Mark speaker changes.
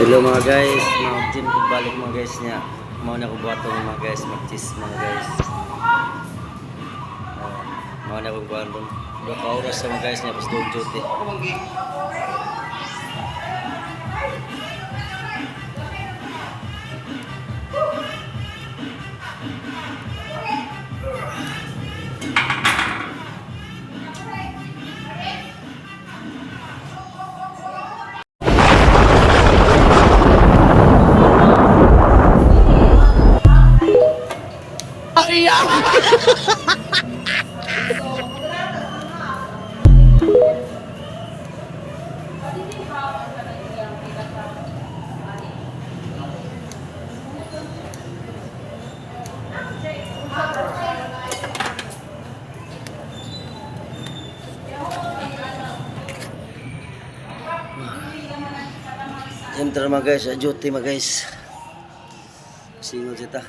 Speaker 1: Hello mga guys, mag-gym ko balik mga guys niya. Mau na ko buhatong mga guys, mag-cheese mga guys. Uh, mau na ko buhatong doon. Dua ka oras sa mga guys niya, pas doon duty. Enter mga guys, duty mga guys. Single kita.